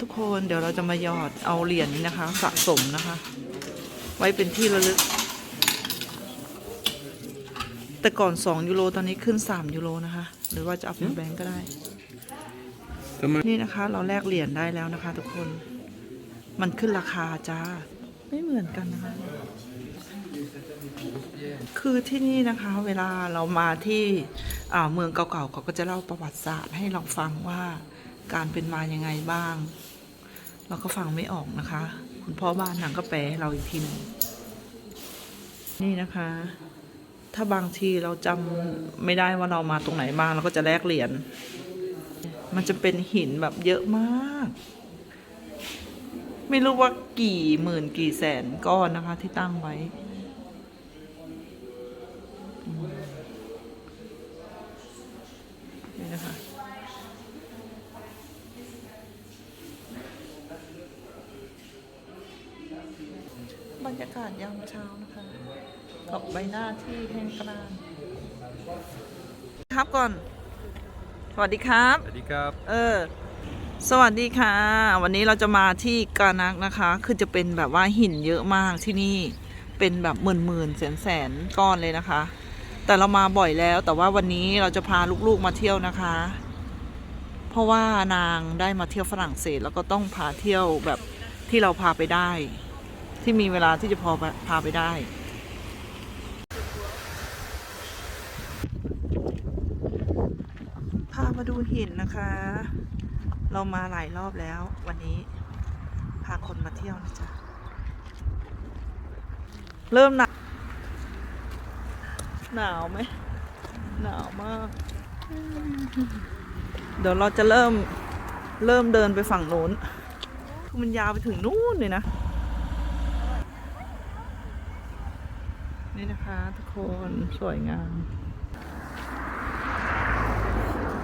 ทุกคนเดี๋ยวเราจะมาหยอดเอาเหรียญนี้นะคะ สะสมนะคะ ไว้เป็นที่ระลึก แต่ก่อน 2 ยูโรตอนนี้ขึ้น 3 ยูโรนะคะ หรือว่าจะเอาเป็นแบงก์ก็ได้ทำไมนี่นะคะ เราแลกเหรียญได้แล้วนะคะ ทุกคน มันขึ้นราคาจ้า ไม่เหมือนกันนะคะ คือที่นี่นะคะ เวลาเรามาที่อ่าเมืองเก่าๆเขาก็จะเล่าประวัติศาสตร์ให้เราฟังว่า การเป็นมายังไงบ้าง เราก็ฟังไม่ออกนะคะ คุณพ่อบ้านนางก็แปลให้เราอีกทีหนึงนี่นะคะ ถ้าบางทีเราจำไม่ได้ว่าเรามาตรงไหนบ้างเราก็จะแลกเหรียญมันจะเป็นหินแบบเยอะมาก ไม่รู้ว่ากี่หมื่นกี่แสนก้อนนะคะ ที่ตั้งไว้นี่นะคะ บรรยากาศยามเช้านะคะกับใบหน้าที่แห้งกร้านครับก่อน สวัสดีครับ สวัสดีครับ เออ สวัสดีค่ะ วันนี้เราจะมาที่กานักนะคะ คือจะเป็นแบบว่าหินเยอะมากที่นี่ เป็นแบบหมื่นหมื่นแสนแสนๆก้อนเลยนะคะ แต่เรามาบ่อยแล้ว แต่ว่าวันนี้เราจะพาลูกๆมาเที่ยวนะคะ เพราะว่านางได้มาเที่ยวฝรั่งเศสแล้วก็ต้องพาเที่ยวแบบที่เราพาไปได้ ที่มีเวลาที่จะพอพาไปได้พามาดูหินนะคะ เรามาหลายรอบแล้ว วันนี้พาคนมาเที่ยวนะจ๊ะ เริ่มหนาวหนาวไหมหนาวมาก เดี๋ยวเราจะเริ่มเริ่มเดินไปฝั่งโน้น มันยาวไปถึงนู่นเลยนะ นะคะทุกคนสวยงาม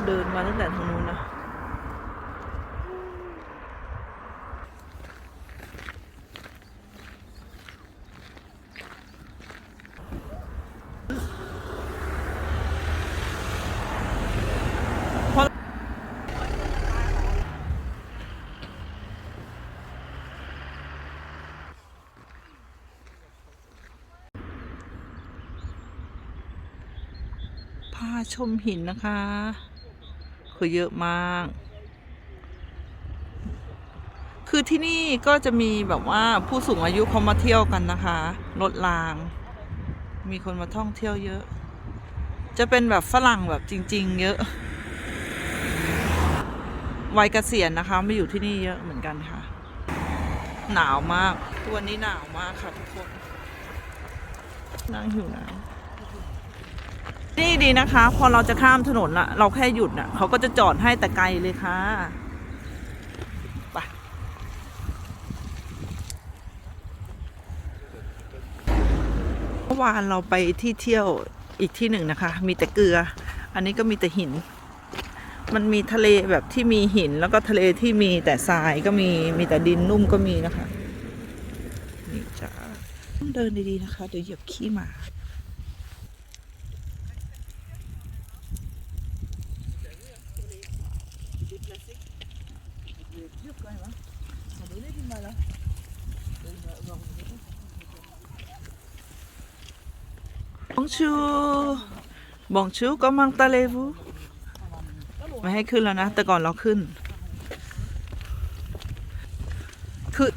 เดินมาตั้งแต่ทางนู้นนะ ชมหินนะคะ คือเยอะมาก คือที่นี่ก็จะมีแบบว่าผู้สูงอายุเขามาเที่ยวกันนะคะรถราง มีคนมาท่องเที่ยวเยอะ จะเป็นแบบฝรั่งแบบจริง ๆ เยอะ วัยเกษียณนะคะมาอยู่ที่นี่เยอะเหมือนกันค่ะ หนาวมาก ตัวนนี้หนาวมากค่ะทุกคนนั่งหิวน้ำ นี่ดีนะคะ พอเราจะข้ามถนนละเราแค่หยุดน่ะเขาก็จะจอดให้แต่ไกลเลยค่ะไปเมื่อวานเราไปที่เที่ยวอีกที่หนึ่งนะคะ มีแต่เกลือ อันนี้ก็มีแต่หิน มันมีทะเลแบบที่มีหินแล้วก็ทะเลที่มีแต่ทรายก็มีมีแต่ดินนุ่มก็มีนะคะนี่จ้าต้องเดินดีๆนะคะ เดี๋ยวเหยียบขี้หมา Bonjour Bonjour comment allez-vous ไม่ให้ขึ้นแล้วนะ แต่ก่อนเราขึ้นคือ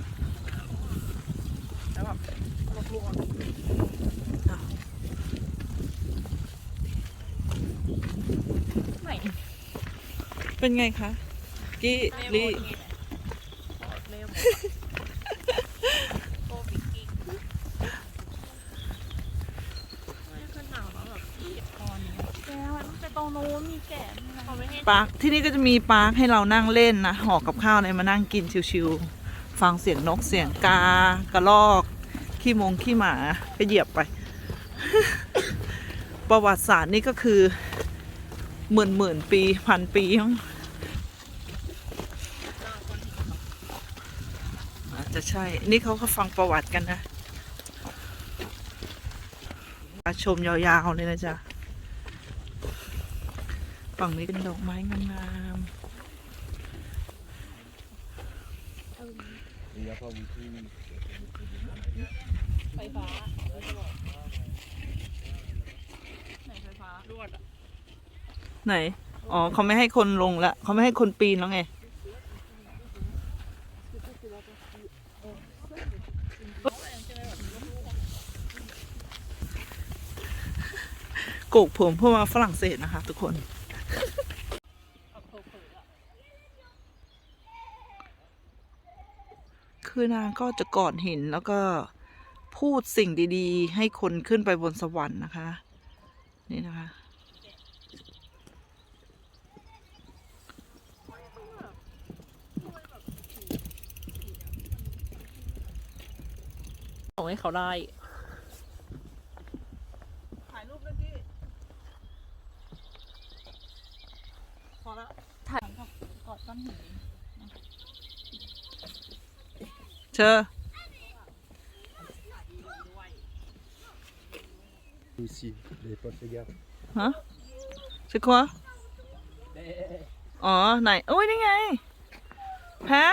เป็นไงคะ กี้ลี่ แกมันไปตรงนู้นมีแกะเขาไม่ให้ ปาร์คที่นี่ก็จะมีปาร์คให้เรานั่งเล่นนะห่อกับข้าวอะไรมานั่งกินชิวๆฟังเสียงนกเสียงกากระรอก ขี้มงขี้หมาก็เหยียบไป ประวัติศาสตร์นี่ก็คือหมื่นหมื่นปีพันปีมั้งอาจจะใช่ นี่เขาก็ฟังประวัติกันนะชมยาวๆเลยนะจ๊ะ ฝั่งนี้เป็นดอกไม้งามๆ Il n'y a pas beaucoup. ไฟฟ้าเราจะบอกไหนไฟฟ้ารวดอะไหน อ๋อเขาไม่ให้คนลงละเขาไม่ให้คนปีนแล้วไง โกกผมเพื่อมาฝรั่งเศสนะคะ ทุกคน คือนางก็จะกอดหินแล้วก็พูดสิ่งดีๆ ให้คนขึ้นไปบนสวรรค์นะคะ นี่นะคะส่งให้เขาได้ ถ่ายรูปด้วยพี่พอละ ถ่ายกับกอดก้อนหิน เชอ Aussi, les Portugais. ฮะสิควะอ๋อไหนโอ้ยนี่ไงแพะ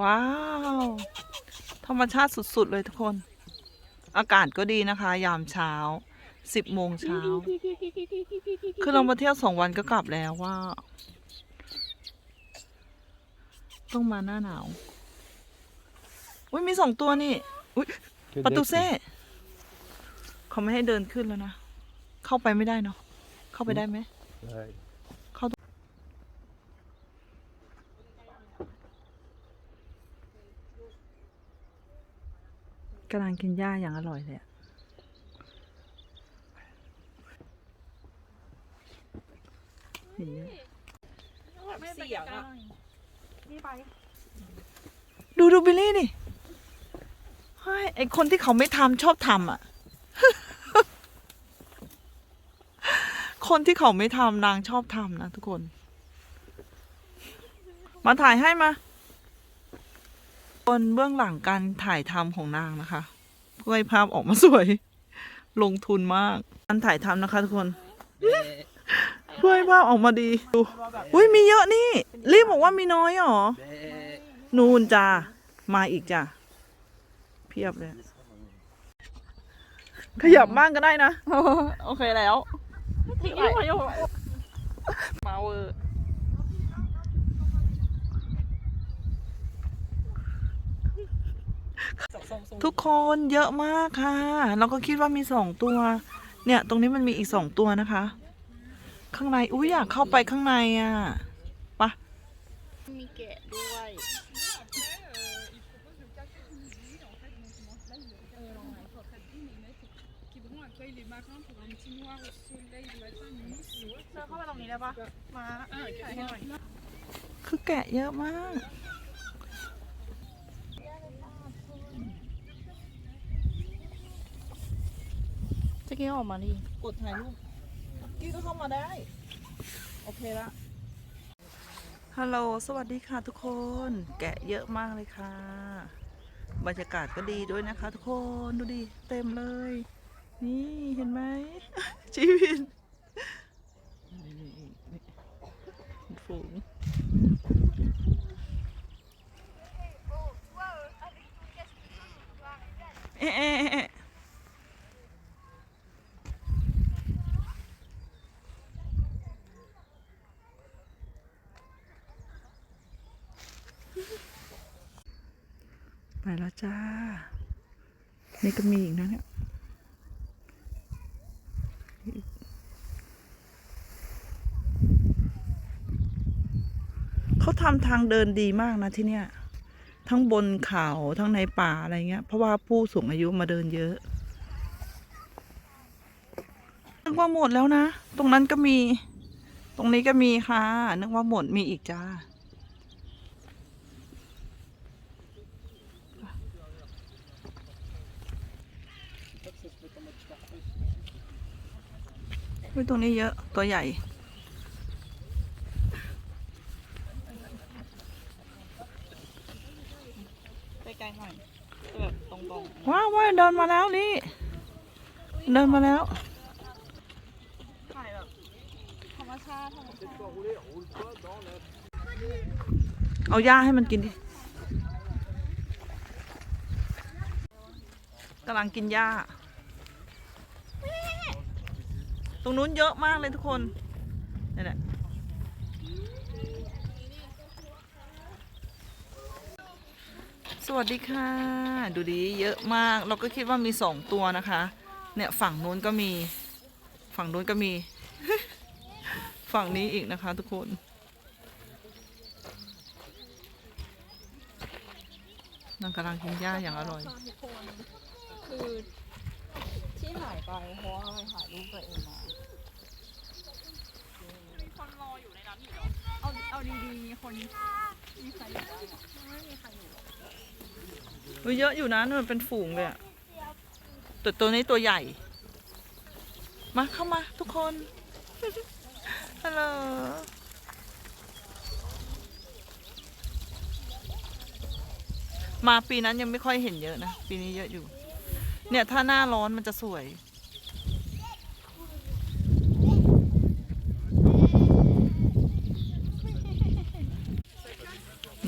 ว้าวธรรมชาติสุด ๆ เลยทุกคน อากาศก็ดีนะคะ ยามเช้าสิบโมงเช้า คือเรามาเที่ยวสองวันก็กลับแล้วว่า ต้องมาหน้าหนาว อุ้ยมีสองตัวนี่ อุ้ย Que ประตู des- เซ่เขาไม่ให้เดินขึ้นแล้วนะ เข้าไปไม่ได้เนาะ เข้าไปได้ไหม Ouais. กำลังกินหญ้าอย่างอร่อยเลยอะเห็นเยอะไม่เสียงอะี่ไป ดูดูบิลลี่ดิเฮ้ยไอคนที่เขาไม่ทำชอบทำอะ คนที่เขาไม่ทำนางชอบทำนะทุกคน มาถ่ายให้มาบนเบื้องหลังการถ่ายทำของนางนะคะ เพื่อให้ภาพออกมาสวย ลงทุนมาก การถ่ายทำนะคะทุกคน เพื่อให้ภาพออกมาดีดูอุ้ยมีเยอะนี่ รีบบอกว่ามีน้อยเหรอ นูนจ้ามาอีกจ้าเพียบเลย ขยับบ้างก็ได้นะ โอเคแล้วทิ้งไว้อยู่มาเวอร์ทุกคนเยอะมากค่ะ เราก็คิดว่ามีสองตัว เนี่ย ตรงนี้มันมีอีกสองตัวนะคะ ข้างใน อุ้ยอยากเข้าไปข้างในอะไปะมีแกะด้วย qui vont accueillir les marins pour un petit noir au soleil de la nuit. เธอเข้าไปตรงนี้ได้ปะมาถ่ายให้หน่อยคือแกะเยอะมาก จะกี้ออกมาดิกดถ่ายรูป กี้ก็เข้ามาได้ โอเคละฮัลโหลสวัสดีค่ะทุกคน แกะเยอะมากเลยค่ะ บรรยากาศก็ดีด้วยนะคะ ทุกคนดูดิเต็มเลย นี่เห็นไหมชีวิตนี่นี่นี่ฝูงเอ๊ะเอ๊ะเอ๊ะ ไปแล้วจ้า นี่ก็มีอีกนะเนี่ยเขาทำทางเดินดีมากนะที่เนี่ย ทั้งบนเขาทั้งในป่าอะไรเงี้ย เพราะว่าผู้สูงอายุมาเดินเยอะนึกว่าหมดแล้วนะ ตรงนั้นก็มี ตรงนี้ก็มีค่ะ นึกว่าหมดมีอีกจ้า อุ้ยตรงนี้เยอะตัวใหญ่ไปไกลหน่อยแบบตรงว้าวว้าวเดินมาแล้วนี่ เดินมาแล้วๆถ่ายแบบธรรมชาาธรรมชาติเอาหญ้าให้มันกินดิกำลังกินหญ้า ตรงนู้นเยอะมากเลยทุกคนนี่แหละสวัสดีค่ะ ดูดีเยอะมาก เราก็คิดว่ามีสองตัวนะคะ เนี่ยฝั่งนู้นก็มี ฝั่งนู้นก็มี ฝั่งนี้อีกนะคะทุกคน นางกำลังกินหญ้าอย่างอร่อย คือที่หายไปเพราะว่าไปถ่ายรูปตัวเองมา มีคนรออยู่ในนั้นอยู่เหรอ เอาเอาดีๆ มีคน มีใคร เยเยอะอยู่นะมันเป็นฝูงเลยอะแต่ตัวนี้ตัวใหญ่ มาเข้ามาทุกคน ฮัลโหลมาปีนั้นยังไม่ค่อยเห็นเยอะนะ ปีนี้เยอะอยู่ เนี่ยถ้าหน้าร้อนมันจะสวย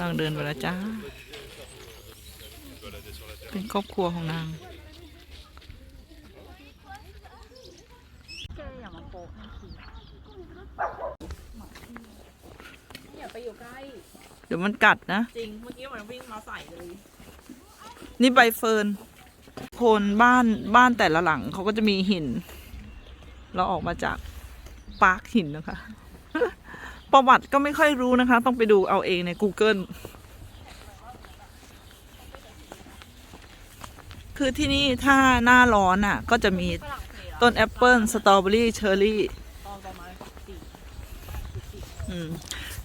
นางเดินไปแล้วจ้า เป็นครอบครัวของนางแกอย่ามาโป๊ะให้ทีอย่าไปอยู่ใกล้ เดี๋ยวมันกัดนะ จริง เมื่อกี้มันวิ่งมาใส่เลย นี่ใบเฟิร์นโคนบ้านบ้านแต่ละหลังเขาก็จะมีหิน เราออกมาจากปาร์คหินนะคะ ประวัติก็ไม่ค่อยรู้นะคะ ต้องไปดูเอาเองใน Google คือที่นี่ถ้าหน้าร้อนอะ ก็จะมีต้นแอปเปิลสตรอเบอรี่เชอร์รี่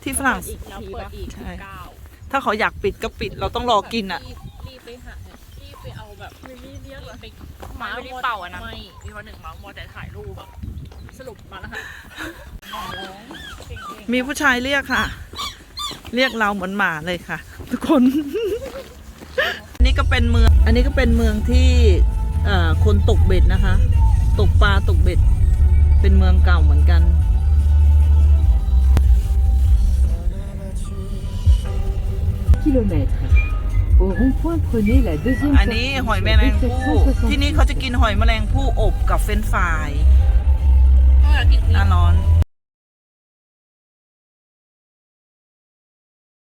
ที่ฝรั่งอีกแล้วเปิดอีกใช่เก้าถ้าเขาอยากปิดก็ปิดเราต้องรอกินอะรีบไปหารีบไปเอาแบบรีบเรียกไปไม่ไม่ได้เป่าอันนั้นไม่มีวันหนึ่งมามัวแต่ถ่ายรูปแบบ สรุปมาแล้วค่ะหมอร้องเก่งมีผู้ชายเรียกค่ะ เรียกเราเหมือนหมาเลยค่ะ ทุกคน อันนี้ก็เป็นเมือง อันนี้ก็เป็นเมืองที่เอ่อคนตกเบ็ดนะคะ ตกปลาตกเบ็ด เป็นเมืองเก่าเหมือนกัน km. Au rond-point, prenez la deuxième อันนี้ sortie หอย sur แมลงภู่ B760. ที่นี่เขาจะกินหอยแมลงภู่อบกับเฟรนช์ฟราย ๆ